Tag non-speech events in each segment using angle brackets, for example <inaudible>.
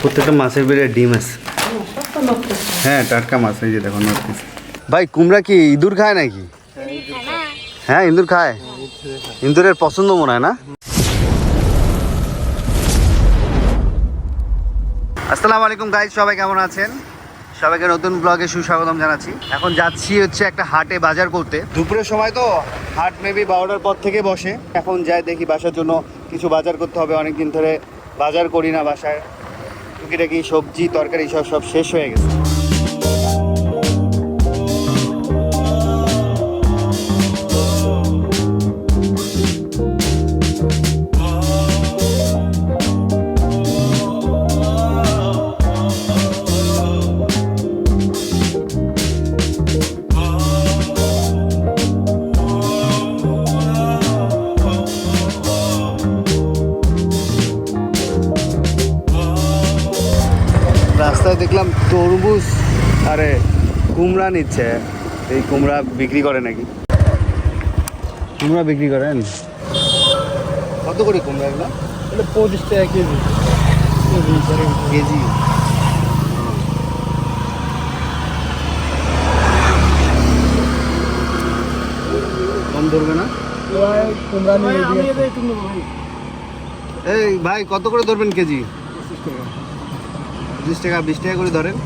প্রত্যেকটা মাছের বেড়ে ডিম আছে। হ্যাঁ টাটকা মাছ, এই যে দেখো নর্থ ভাই, কুমড়া কি ইঁদুর খায় নাকি? হ্যাঁ ইঁদুর খায়। ইঁদুরের পছন্দ মনে হয় না? আসসালামু আলাইকুম গাইজ সবাই কেমন আছেন? সবাইকে নতুন ব্লগে সুস্বাগতম জানাচ্ছি। এখন যাচ্ছি হচ্ছে একটা হাটে বাজার করতে। দুপুরের সময় তো হাট মেবি বারোটার পর থেকে বসে। এখন যাই দেখি বাসার জন্য কিছু বাজার করতে হবে। অনেকদিন ধরে বাজার করি না বাসায়। টুকিটাকি সবজি তরকারি সব সব শেষ হয়ে গেছে। দেখলাম তরমুজ আরে কুমড়া নিচ্ছে। এই কুমড়া বিক্রি করে নাকি? কুমড়া বিক্রি করেন? কত করে কুমড়া এগুলো? এটা পঁচিশ টাকা কেজি। কেজি। কম ধরবে না? কুমড়া নিয়ে এই ভাই কত করে ধরবেন কেজি? বিশ টাকা বিশ টাকা করে ধরেন।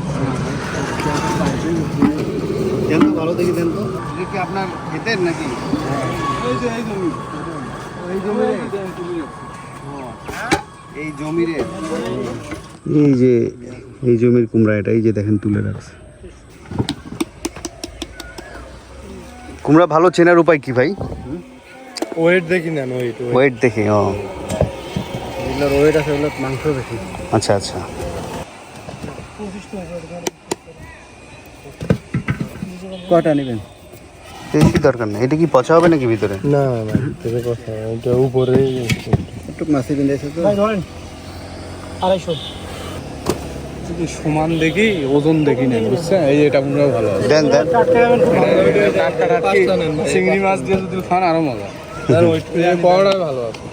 দেন তো ভালো দেখি দেন তো। এটা কি আপনার খেতেন নাকি? এই জমির? এই যে এই জমির কুমড়া এটা এই যে দেখেন তুলে রাখছে। কুমড়া ভালো চেনার উপায় কি ভাই? ওয়েট দেখি নেন ওয়েট ওয়েট দেখে ও। যেগুলোর ওয়েট আছে ওগুলো মাংস বেশি আচ্ছা আচ্ছা। কটা নেবেন? বেশি দরকার নেই। এটা কি পচা হবে নাকি ভিতরে? না না থেকে কথা এটা উপরে একটু মাছি বিন্দাইছে তো। ধরেন আড়াইশো। সমান দেখি ওজন দেখি নেন বুঝছেন? এই এটা মনে হয় ভালো দেন দেন। চিংড়ি মাছ দিয়ে যদি খান আরও মজা। <laughs> বড়টাই ভালো আছে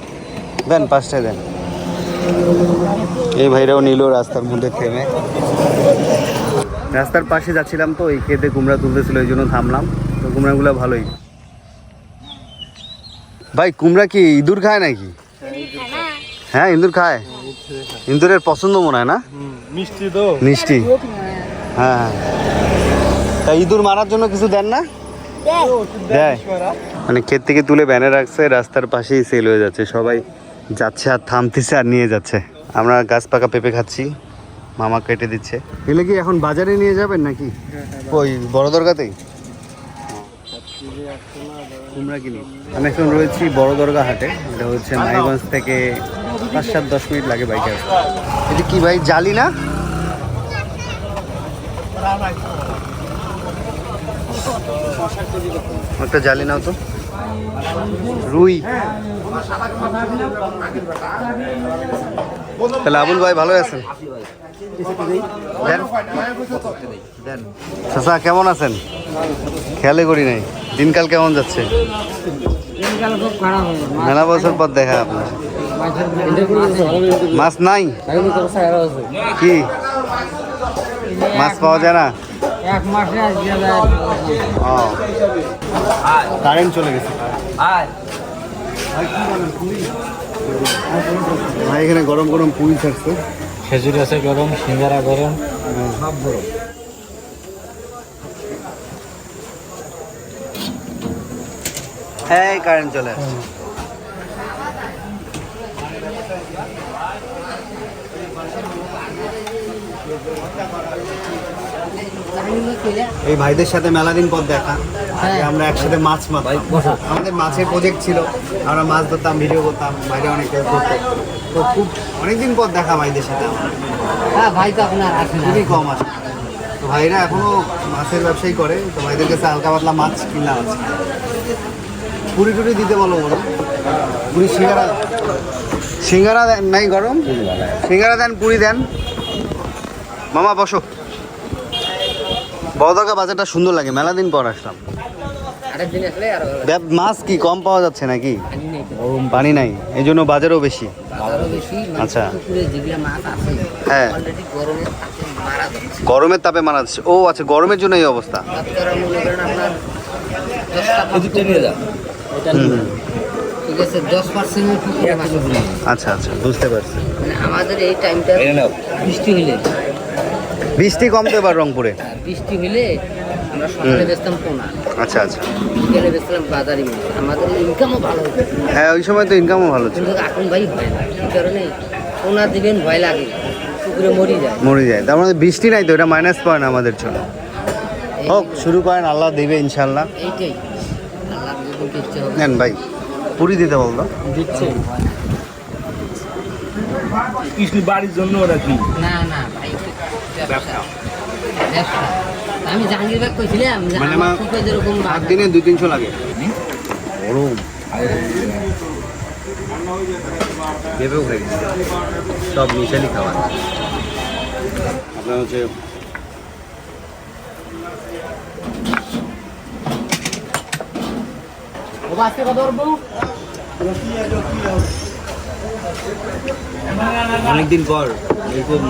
দেন পাঁচটা দেন। এই ভাইরাও নিল রাস্তার মধ্যে থেমে। রাস্তার পাশে যাচ্ছিলাম তো এই খেতে কুমড়া তুলতেছিল এই জন্য থামলাম। তো কুমড়াগুলো ভালোই। ভাই কুমড়া কি ইঁদুর খায় নাকি? হ্যাঁ ইঁদুর খায়। ইঁদুরের পছন্দ মনে হয় না? মিষ্টি তো। মিষ্টি। হ্যাঁ হ্যাঁ। তা ইঁদুর মারার জন্য কিছু দেন না? দেয়। মানে ক্ষেত থেকে তুলে ব্যানে রাখছে রাস্তার পাশেই সেল হয়ে যাচ্ছে। সবাই যাচ্ছে আর থামতেছে আর নিয়ে যাচ্ছে। আমরা গাছ পাকা পেঁপে খাচ্ছি। মামা কেটে দিচ্ছে। এগুলো কি এখন বাজারে নিয়ে যাবেন নাকি? ওই বড় দরগাতেই কুমড়া কিনি। আমি এখন রয়েছি বড় দরগা হাটে। এটা হচ্ছে মাইগঞ্জ থেকে পাঁচ সাত দশ মিনিট লাগে বাইকে আসতে। এটা কি ভাই জালি না? একটা জালি নাও তো। রুই। তাহলে আবুল ভাই ভালো আছেন? কেমন আছেন? খেয়ালে করি নাই। দিনকাল কেমন যাচ্ছে? মেলা বছর পর দেখা আপনার। মাছ নাই? কি? মাছ পাওয়া যায় না? কারেন্ট চলে গেছে। ভাই, এখানে গরম গরম পুরি থাকছে খেজুর আছে গরম সিঙ্গারা গরম। হ্যাঁ কারেন্ট চলে আসছে। এই ভাইদের সাথে মেলা দিন পর দেখা। আগে আমরা একসাথে মাছ মারতাম। আমাদের মাছের প্রজেক্ট ছিল আমরা মাছ ধরতাম ভিডিও করতাম বাইরে অনেক হেল্প করতো তো খুব অনেকদিন পর দেখা ভাইদের সাথে আমার। হ্যাঁ ভাই তো আপনার খুবই কম আসে তো ভাইরা এখনও মাছের ব্যবসায়ী করে তো ভাইদের কাছে হালকা পাতলা মাছ কিনলাম আছে। পুরি টুরি দিতে বলো বলো। পুরি সিঙ্গারা সিঙ্গারা দেন নাই গরম। সিঙ্গারা দেন পুরি দেন। মামা বসো। বড়দরগা বাজারটা সুন্দর লাগে মেলা দিন পর আসলাম। মাছ কি কম পাওয়া যাচ্ছে নাকি? পানি নেই তো। পানি নাই। এই জন্য বাজারও বেশি। বাজারও বেশি মানে আচ্ছা। হ্যাঁ। অলরেডি গরমে তাতে মারা যাচ্ছে। গরমের তাপে মারা যাচ্ছে। ও আচ্ছা গরমের জন্য এই অবস্থা। আচ্ছা আচ্ছা বুঝতে পারছি। মানে আমাদের এই টাইমটা বৃষ্টি হইলে বৃষ্টি কম তো রংপুরে। বৃষ্টি হইলে আমরা সকালে বেচতাম পোনা। আচ্ছা আচ্ছা। বিকেলে বেচতাম বাজারি মাছ আমাদের ইনকামও ভালো হতো। হ্যাঁ ওই সময় তো ইনকামও ভালো ছিল। কিন্তু এখন ভাই ভয় না। এই কারণে পোনা দিবেন ভয় লাগে। পুকুরে মরি যায়। মরে যায়। তার মানে বৃষ্টি নাই তো এটা মাইনাস পয়েন্ট আমাদের জন্য। হোক শুরু করেন আল্লাহ দেবে ইনশাল্লাহ এইটাই। আল্লাহ যদি ইচ্ছে হবে। নেন ভাই পুরি দিতে বলতো। দিচ্ছে। কৃষ্ণ বাড়ির জন্য ওরা কি না না ভাই ব্যবসা। ব্যবসা। আমি জাহাঙ্গীর ভাই কইছিলাম যে মানে আমার মা- পুকুরে যেরকম সাত দিনে দুই তিনশো লাগে গরম। ভেবেও হয়ে সব মিশালি খাবার। আপনার হচ্ছে বাসে কত অনেকদিন পর এরকম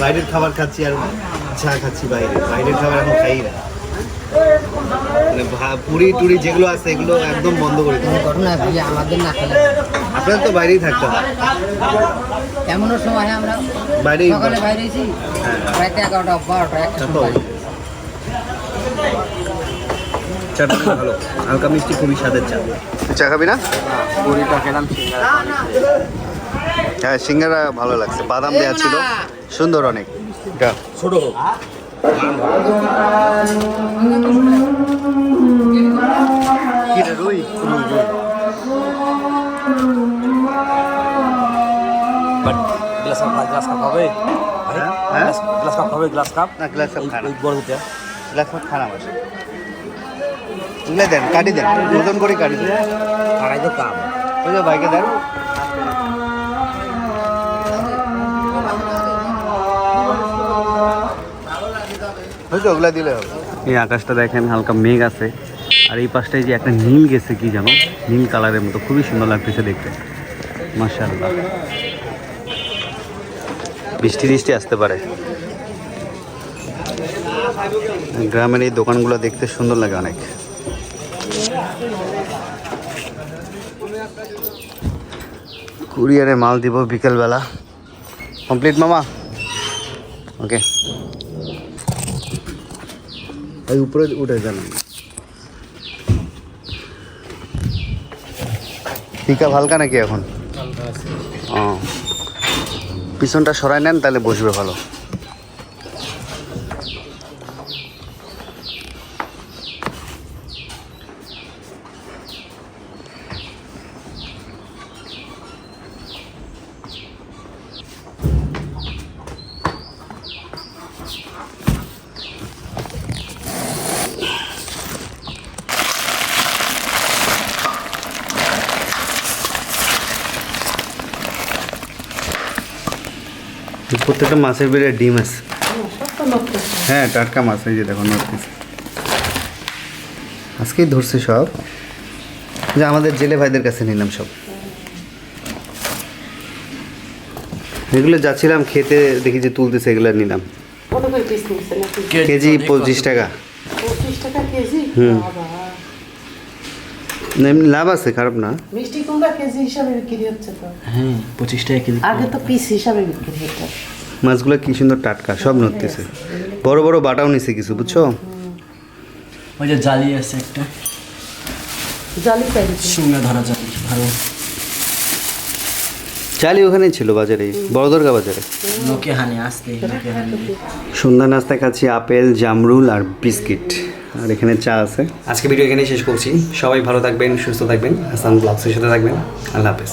বাইরের খাবার খাচ্ছি আর চা খাচ্ছি বাইরে। বাইরের খাবার এখন খাই না। মানে পুরি টুরি যেগুলো আছে এগুলো একদম বন্ধ করে দিই ঘটনা ভাই আমাদের না খেলে। আপনার তো বাইরেই থাকতে হয়। এমনও সময় আমরা সকালে বাইরেছি হ্যাঁ। রাতে এগারোটা বারোটা একটা তা তো চাটা ভালো। হালকা মিষ্টি খুবই স্বাদের চা। চা খাবি না? পুরিটা খেলাম হ্যাঁ সিঙ্গারা ভালো লাগছে। বাদাম দেওয়া ছিল। সুন্দর অনেক। এটা ছোট হোক। রুই? গ্লাস কাপ গ্লাস কাপ হবে? হ্যাঁ? গ্লাস কাপ হবে গ্লাস কাপ? না গ্লাস কাপ খানা বড় দুটা গ্লাস কাপ খানা বসে তুলে দেন কাটি দেন। ওজন করে কাটি দেন। আড়াই কাপ ওই যে বাইকে দেন। ওগুলা দিলে হবে। এই আকাশটা দেখেন, হালকা মেঘ আছে। আর এই পাশটায় যে একটা নীল গেছে, কি জানো? নীল কালারের মতো, খুবই সুন্দর লাগতেছে দেখতে। মাশাআল্লাহ। বৃষ্টি বৃষ্টি আসতে পারে। গ্রামের এই দোকানগুলো দেখতে সুন্দর লাগে অনেক। কুরিয়ারে মাল দিব বিকেলবেলা। কমপ্লিট, মামা? ওকে। ওই উপরে উঠে যান টিকা ভালকা হালকা নাকি এখন? ও। পিছনটা সরাই নেন তাহলে বসবে ভালো। প্রত্যেকটা মাছের বেড়ে ডিম আছে। হ্যাঁ টাটকা মাছ এই যে দেখো নড়তেছে আজকেই ধরছে সব। যে আমাদের জেলে ভাইদের কাছে নিলাম সব। এগুলো যাচ্ছিলাম খেতে দেখি যে তুলতেছে এগুলো নিলাম। কেজি পঁচিশ টাকা। হুম। না, এমনি লাভ আছে খারাপ না। মিষ্টি কুমড়া কেজি হিসাবে বিক্রি হচ্ছে তো। হ্যাঁ পঁচিশ টাকা কেজি আগে তো পিস হিসাবে বিক্রি হতো। মাছগুলো কি সুন্দর টাটকা সব নড়তেছে। বড় বড় বাটাও নিছে কিছু বুঝছ? ওই যে জালি আছে একটা। জালি চাই শুকনা ধরা জালি ভালো। চালি ওখানে ছিল বাজারে বড়দরগা বাজারে। লোকে হানে আসতে লোকে হানে। সন্ধ্যা নাস্তায় খাচ্ছি আপেল জামরুল আর বিস্কিট। আর এখানে চা আছে। আজকে ভিডিও এখানে শেষ করছি। সবাই ভালো থাকবেন সুস্থ থাকবেন। আসাম ব্লগসের সাথে থাকবেন আল্লাহ হাফেজ।